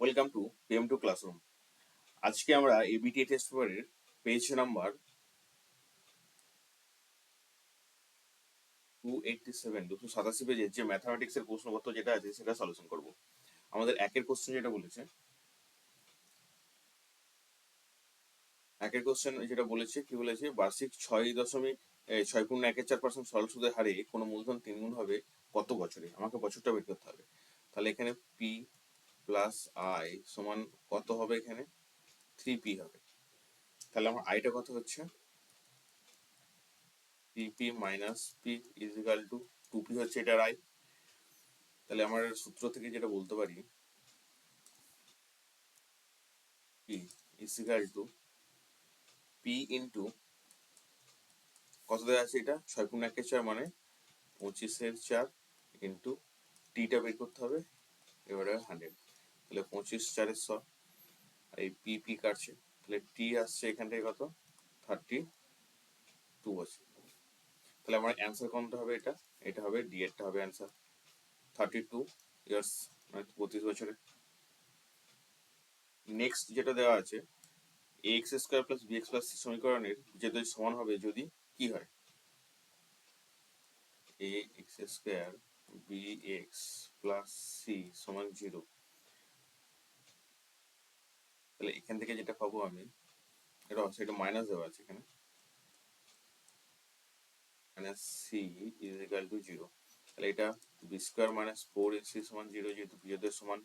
Two classroom আজকে আমরা ABT test পেপারের page number two eighty seven দুশো সাতাশি পেজের যে ম্যাথামেটিক্সের প্রশ্নপত্র যেটা আছে সেটা সলিউশন করব। আমাদের একের কোশ্চেন যেটা বলেছে, একের কোশ্চেন যেটা বলেছে কি বলেছে? বার্ষিক ছয় দশমিক ছয় পূর্ণ একের চার পার্সেন্ট সরল সুদের হারে কোনো মূলধন তিন গুণ হবে কত বছরে? আমাকে বছরটা বের করতে হবে। তাহলে এখানে পি প্লাস আই সমান কত হবে এখানে? থ্রি পি হবে। তাহলে আমার আইটা কত হচ্ছে? Three P minus P is equal to two P হচ্ছে এটার আই তাহলে আমার সূত্র থেকে যেটা বলতে পারি P is equal to P into কত দেওয়া আছে এটা? ছয় পূর্ণ একের চার মানে পঁচিশের চার ইন্টু টিটা বের করতে হবে, এবারে হান্ড্রেড তাহলে পঁচিশ চারের এই কাটছে। তাহলে টি আসছে এখান থেকে কত? থার্টি টু আছে তাহলে আমার অ্যান্সার হবে এটা? এটা হবে ডি এরটা হবে অ্যান্সার থার্টি টু ইয়ার্স মানে বছরে নেক্সট যেটা দেওয়া আছে A X square plus B X plus সমীকরণের যেটা সমান হবে, যদি কি হয়? A X square B X plus C সমান জিরো তাহলে এখান থেকে যেটা পাবো আমি, এটা সেটা মাইনাস দেওয়া আছে এখানে। Minus C is equal to zero তাহলে এটা B square minus four C সমান জিরো যেহেতু বিজয়দের সমান,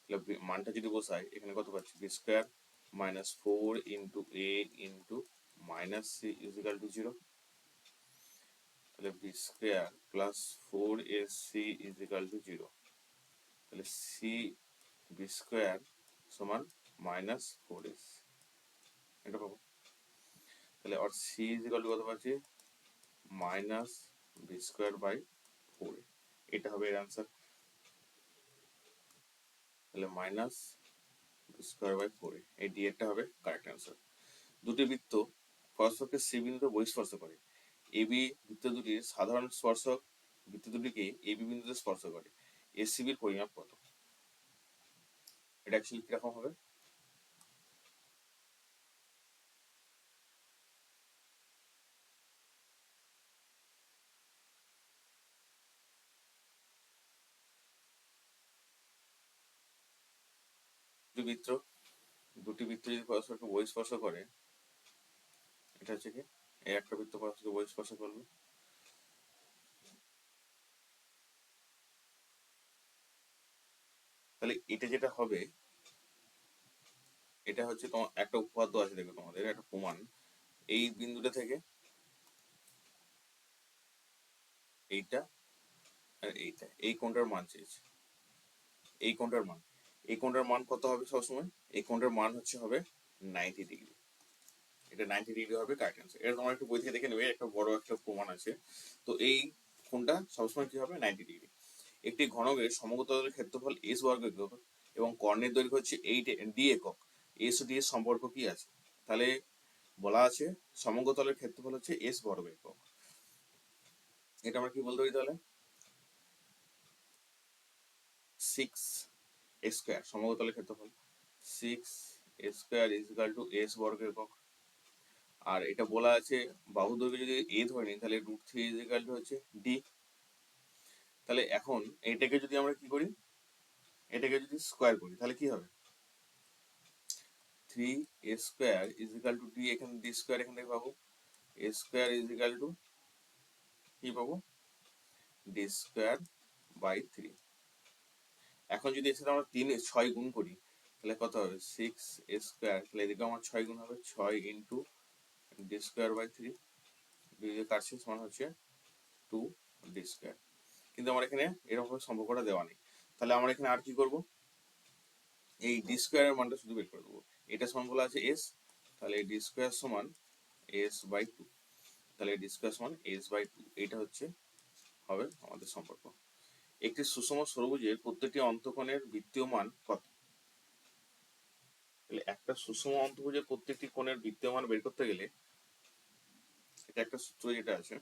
তাহলে মানটা যদি বসাই, এখানে কত পাচ্ছি? B square minus four into A into minus C is equal to zero তাহলে B square plus four A C is equal to zero তাহলে সি বি স্কোয়ার সমান মাইনাস ফোর এস। এটা পাবো। তাহলে আর সি ইজ ইকাল টু কত পাচ্ছি? Minus B square by four এটা হবে এর অ্যান্সার তাহলে minus B square by four এই ডি এরটা হবে কারেক্ট অ্যান্সার দুটি বৃত্ত পরস্পরকে সি বিন্দুতে বহিঃস্পর্শ করে। এবি বৃত্ত দুটির সাধারণ স্পর্শক, বৃত্ত দুটিকে এবি বিন্দুতে স্পর্শ করে। এসিবির পরিমাপ কত? এটা অ্যাকচুয়ালি কীরকম হবে? বৃত্ত দুটি বৃত্ত যদি পরস্পরকে বহিঃস্পর্শ করে, এটা হচ্ছে কি? এই একটা বৃত্ত পরস্পরকে বহিঃস্পর্শ করল তাহলে এটা যেটা হবে, এটা হচ্ছে তোমার একটা উপপাদ্য আছে দেখো তোমাদের, একটা প্রমাণ। এই বিন্দুটা থেকে এইটা আর এইটা, এই কোণটার মান চেয়েছে। এই কোণটার মান। এই কোণটার মান কত হবে সবসময়? এই কোণটার মান হচ্ছে হবে নাইনটি ডিগ্রি এটা নাইনটি ডিগ্রি হবে কারেক্ট অ্যান্সার এটা তোমার একটু বই থেকে দেখে নেবে, একটা বড় একটা প্রমাণ আছে। তো এই কোণটা সবসময় কি হবে? নাইনটি ডিগ্রি একটি ঘনকের সমগতলের ক্ষেত্রফল এস বর্গ একক এবং কর্ণের দৈর্ঘ্য হচ্ছে এইট ডি একক। এস ও ডি এর সম্পর্ক কি আছে? তাহলে বলা আছে সমগতলের ক্ষেত্রফল হচ্ছে এস বর্গ একক। এটা আমরা কি বলতে পারি তাহলে? সিক্স স্কোয়ার সমগতলের ক্ষেত্রফল six square is equal to S বর্গ একক আর এটা বলা আছে বাহু দৈর্ঘ্য যদি এ ধরে নিই, তাহলে root three is equal to হচ্ছে ডি তাহলে এখন এটাকে যদি আমরা কি করি, এটাকে যদি স্কোয়ার করি, তাহলে কি হবে? Three A square is equal to D এখানে ডি স্কোয়ার এখান পাবো? A square is equal to কি পাবো? ডি স্কোয়ার বাই থ্রি এখন যদি সাথে আমরা তিন, ছয় গুণ করি, তাহলে কত হবে? সিক্স স্কোয়ার তাহলে এদিকে আমার ছয় গুণ হবে, ছয় into D square by three দুই কাটছে সমান হচ্ছে? টু ডি স্কোয়ার কিন্তু আমার এখানে এরকমভাবে সম্পর্কটা দেওয়া নেই। তাহলে আমরা এখানে আর কি করব? এই ডি স্কোয়ারের মানটা শুধু বের করে দেবো। এটা সমান বলা আছে এস তাহলে ডি স্কোয়ার সমান এস বাই টু তাহলে ডি স্কোয়ার সমান এস বাই টু এটা হচ্ছে, হবে আমাদের সম্পর্ক। একটি সুষম ষড়ভুজের প্রত্যেকটি অন্তঃকোণের বৃত্তীয় মান কত একটা সুষম অন্তর্ভুজের প্রত্যেকটি কোণের বৃত্তীয় মান বের করতে গেলে এটা একটা সূত্র যেটা আছে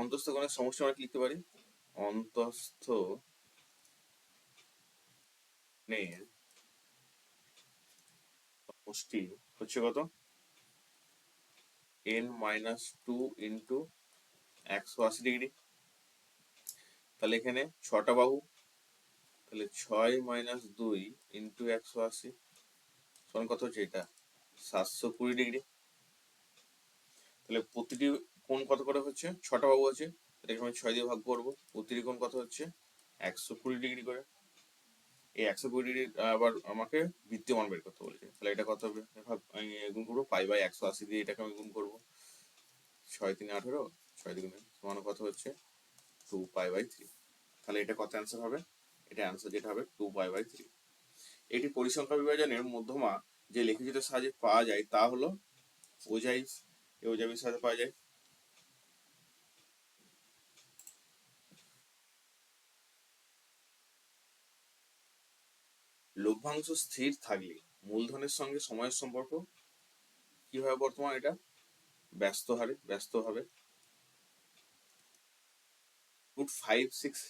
অন্তস্থ কোণের সমষ্টি আমরা কি লিখতে পারি? অন্তস্থ কোণের সমষ্টি হচ্ছে কত? এন মাইনাস টু ইন্টু একশো আশি ডিগ্রি তাহলে এখানে ছটা বাহু, তাহলে ছয় মাইনাস দুই ইন্টু একশো আশি, সমান কত হচ্ছে এটা? সাতশো কুড়ি ডিগ্রি তাহলে প্রতিটি কোণ কত করে হচ্ছে? ছটা বাহু আছে এটাকে আমি ছয় দিয়ে ভাগ করব? কোণ কত হচ্ছে? একশো কুড়ি ডিগ্রি করে। এই একশো কুড়ি ডিগ্রি আবার আমাকে বৃত্তীয়মান বের করতে বলেছে। তাহলে এটা কত হবে? আমি গুণ করব, পাই বাই একশো আশি দিয়ে এটাকে আমি গুণ করব। ছয় তিন আঠেরো, ছয় দুগুণে সমান কত হচ্ছে? Two pi by three. তাহলে এটা কত অ্যান্সার হবে? এটা অ্যান্সার যেটা হবে, টু পাই বাই থ্রি। এটি পরিসংখ্যা বিভাজনের মধ্যমা যে লেখচিত্রের সাহায্যে পাওয়া যায় তা হলো ওজাইভ এই ওজাইভের সাহায্যে পাওয়া যায় লভ্যাংশ স্থির থাকলে মূলধনের সঙ্গে সময়ের সম্পর্ক কি হবে বর্তমান এটা? ব্যস্ত হারে, ব্যস্ত হবে root five six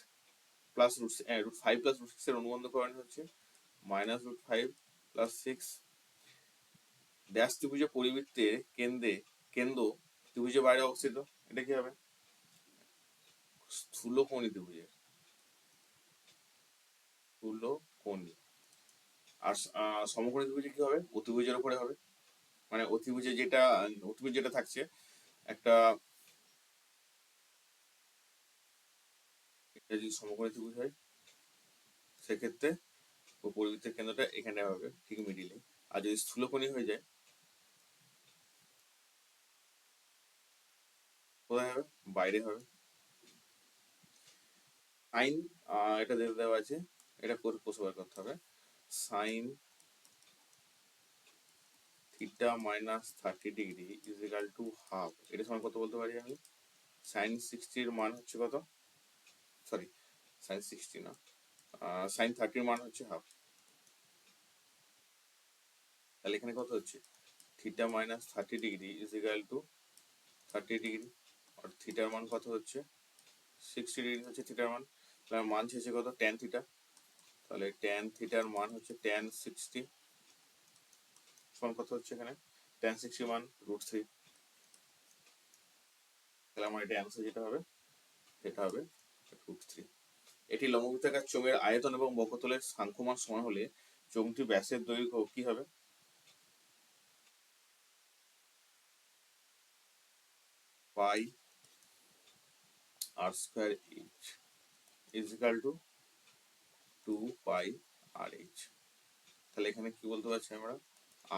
plus root root five plus root six এর অনুবন্ধ করানো হচ্ছে। Minus root five plus six dash ত্রিভুজের পরিবৃত্তের কেন্দ্রে, কেন্দ্র ত্রিভুজের বাইরে অবস্থিত। এটা কি হবে? স্থূলকোণী ত্রিভুজের। স্থূলকোণী। আর সমকোণী ত্রিভুজে কি হবে? অতিভুজের উপরে হবে। মানে অতিভুজে যেটা, অতিভুজ যেটা থাকছে, একটা এটা যদি সমকোণী ত্রিভুজ হয়, সেক্ষেত্রে পরিবৃত্তের কেন্দ্রটা এখানে হবে, ঠিক মিডিলে। আর যদি স্থূলকোণী হয়ে যায়, কোথায় হবে? বাইরে হবে। সাইন এটা দেওয়া আছে, এটা কোষে করতে হবে। Sine theta minus thirty degree is equal to half এটা সময় কত বলতে পারি আমি? সাইন সিক্সটির মান হচ্ছে কত? সরি সাইন সিক্সটি না। সাইন থার্টির মান হচ্ছে হাফ তাহলে এখানে কত হচ্ছে? Theta minus thirty degree is equal to thirty degree আর থিটার মান কত হচ্ছে? সিক্সটি ডিগ্রি হচ্ছে থিটার মান। তাহলে মান শেষে কত? ট্যান থিটা তাহলে ট্যান থিটার মান হচ্ছে ট্যান সিক্সটি সমান কত হচ্ছে এখানে? ট্যান সিক্সটি মান রুট থ্রি তাহলে আমার এটা অ্যান্সার যেটা হবে, সেটা হবে রুট থ্রি এটি লম্ববৃত্তাকার চোঙের আয়তন এবং বক্ষতলের সাংখ্যমান সমান হলে চোঙটি ব্যাসের দৈর্ঘ্য কি হবে? Pi R square is to two pi R H তাহলে এখানে কি বলতে পারছি আমরা?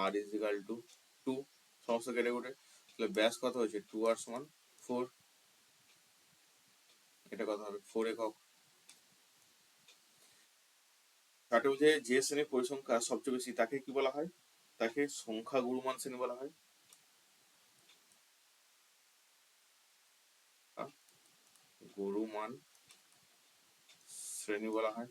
R is equal to two সমস্ত কেটে তাহলে ব্যাস কত হয়েছে? টু আর সমান ফোর এটা কত হবে? ফোর একক। চার্টে বুঝে যে শ্রেণির পরিসংখ্যা সবচেয়ে বেশি তাকে কি বলা হয়? তাকে সংখ্যা গুরুমান শ্রেণি বলা হয়। গুরুমান শ্রেণি বলা হয়।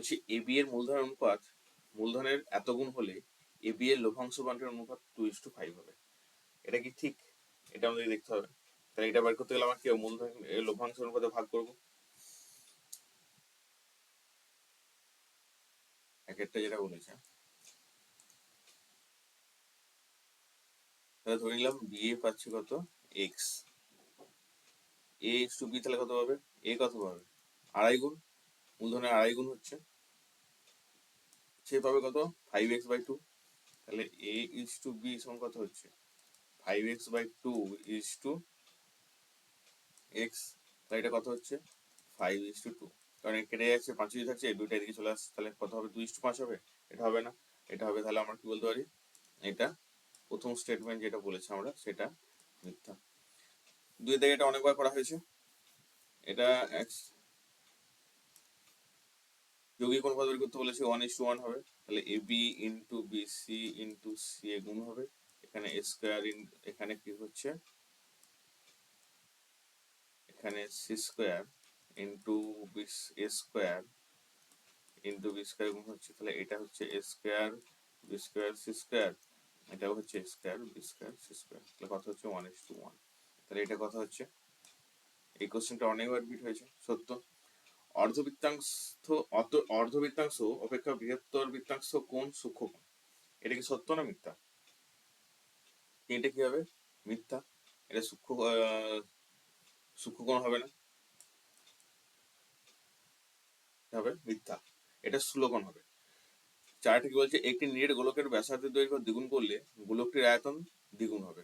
বলছি এবি এর মূলধনের অনুপাত, মূলধনের এত গুণ হলে এবি এর লভ্যাংশ বান্টের অনুপাত টু ইস টু ফাইভ হবে। এটা কি ঠিক? এটা আমাদের দেখতে হবে। তাহলে এটা বের করতে গেলে আমার কি মূলধন লভ্যাংশ অনুপাতে ভাগ করব। এক একটা যেটা বলেছে। তাহলে ধরে নিলাম বি এ পাচ্ছি কত? এক্স এ টু বি তাহলে কত পাবে? এ কত পাবে? আড়াই গুণ। মূলধনের আড়াই গুণ হচ্ছে। সে পাবে কত? ফাইভ এক্স বাই টু তাহলে এ ইজ টু বি সমান কত হচ্ছে? Five X by two is two X তাহলে এটা কত হচ্ছে? ফাইভ ইজ টু টু কারণ কেটে যাচ্ছে, পাঁচ যদি থাকছে দুইটা এদিকে চলে আসছে। তাহলে কত হবে? দুই টু পাঁচ হবে। এটা হবে না। এটা হবে, তাহলে আমরা কি বলতে পারি? এটা প্রথম স্টেটমেন্ট যেটা বলেছি আমরা, সেটা মিথ্যা। দুই থেকে এটা অনেকবার করা হয়েছে। এটা যৌগিক অনুপাত বের করতে বলেছে ওয়ান ইস টু ওয়ান হবে, তাহলে A B into B C into C A গুণ হবে, এখানে স্কোয়ার ইন এখানে কি হচ্ছে? এখানে C square into B A square into B square গুণ হচ্ছে, তাহলে এটা হচ্ছে A square B square C square এটাও হচ্ছে square B square C square তাহলে কথা হচ্ছে ওয়ান ইস টু ওয়ান তাহলে এটা কথা হচ্ছে, এই কোশ্চেনটা অনেকবার বিট হয়েছে, সত্য? অর্ধবৃত্তাংশ অর্ধবৃত্তাংশ অপেক্ষা বৃহত্তর বৃত্তাংশ কোন সূক্ষ্ম কোণ এটা কি সত্য না মিথ্যা? এটা কি হবে? মিথ্যা। এটা সূক্ষ্ম আহ, সূক্ষ্ম কোণ হবে না। হবে মিথ্যা। এটা স্থূলকোণ হবে। চারটা কি বলছে? একটি নেট গোলকের ব্যাসার্ধের দৈর্ঘ্য দ্বিগুণ করলে গোলকটির আয়তন দ্বিগুণ হবে।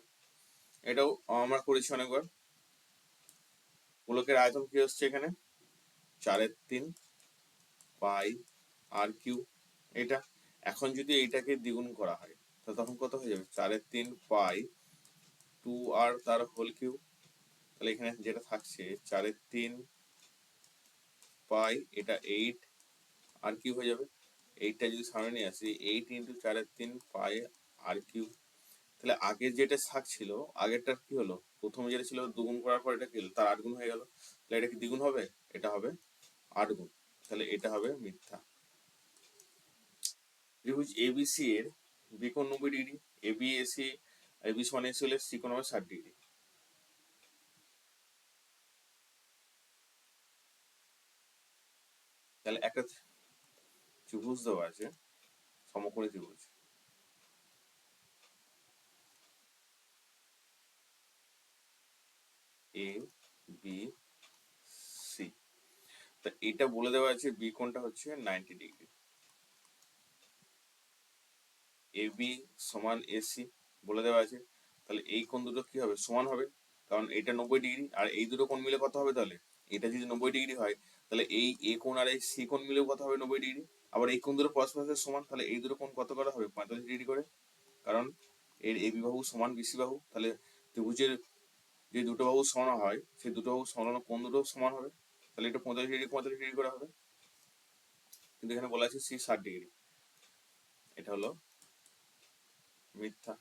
এটাও আমরা করেছি অনেকবার। গোলকের আয়তন কি হচ্ছে এখানে? চারের তিন, পাই, আর কিউ, এটা। এখন যদি এইটাকে দ্বিগুণ করা হয় তাহলে তখন কত হয়ে যাবে? চারের তিন, পাই, টু আর তার হোল কিউ। তাহলে এখানে যেটা থাকছে, চারের তিন, পাই, এটা এইট, আর কিউ হয়ে যাবে। এইটটা যদি সামনে নিয়ে আসি, এইট ইন্টু চারের তিন, পাই, আর কিউ। তাহলে আগের যেটা থাকছিল, আগেরটার কি হলো? প্রথমে যেটা ছিল, দুগুণ করার পর এটা কি হলো? তার আট গুণ হয়ে গেল। তাহলে এটা কি দ্বিগুণ হবে? এটা হবে আট গুণ। তাহলে এটা হবে মিথ্যা। ত্রিভুজ এবিসি এর বিকোণ নব্বই ডিগ্রি এবিএসি এবিসি মানে ষাট ডিগ্রি। তাহলে একটা ত্রিভুজ দেওয়া আছে, সমকোণী ত্রিভুজ। এ বি সি তা এটা বলে দেওয়া আছে বি কোণটা হচ্ছে? নাইনটি ডিগ্রি এ বি সমান এসি বলে দেওয়া আছে। তাহলে এই কোণ দুটো কি হবে? সমান হবে। কারণ এটা নব্বই ডিগ্রি আর এই দুটো কোণ মিলে কত হবে তাহলে? এটা যদি নব্বই ডিগ্রি হয়, তাহলে এই এ কোণ আর এই সি কোণ মিলেও কত হবে নব্বই ডিগ্রি আবার এই কোণ দুটো পরস্পর সমান, তাহলে এই দুটো কোণ কত করা হবে? পঁয়তাল্লিশ ডিগ্রি করে। কারণ এর এ বি বাহু সমান বিসি বাহু। তাহলে ত্রিভুজের যে দুটো বাহু সমান হয়, সেই দুটো বাহু সমান কোণ দুটো সমান হবে। তাহলে এটা পঁয়তাল্লিশ ডিগ্রি পঁয়তাল্লিশ ডিগ্রি করা হবে। কিন্তু এখানে বলা আছে সি ষাট ডিগ্রি এটা হলো মিথ্যা।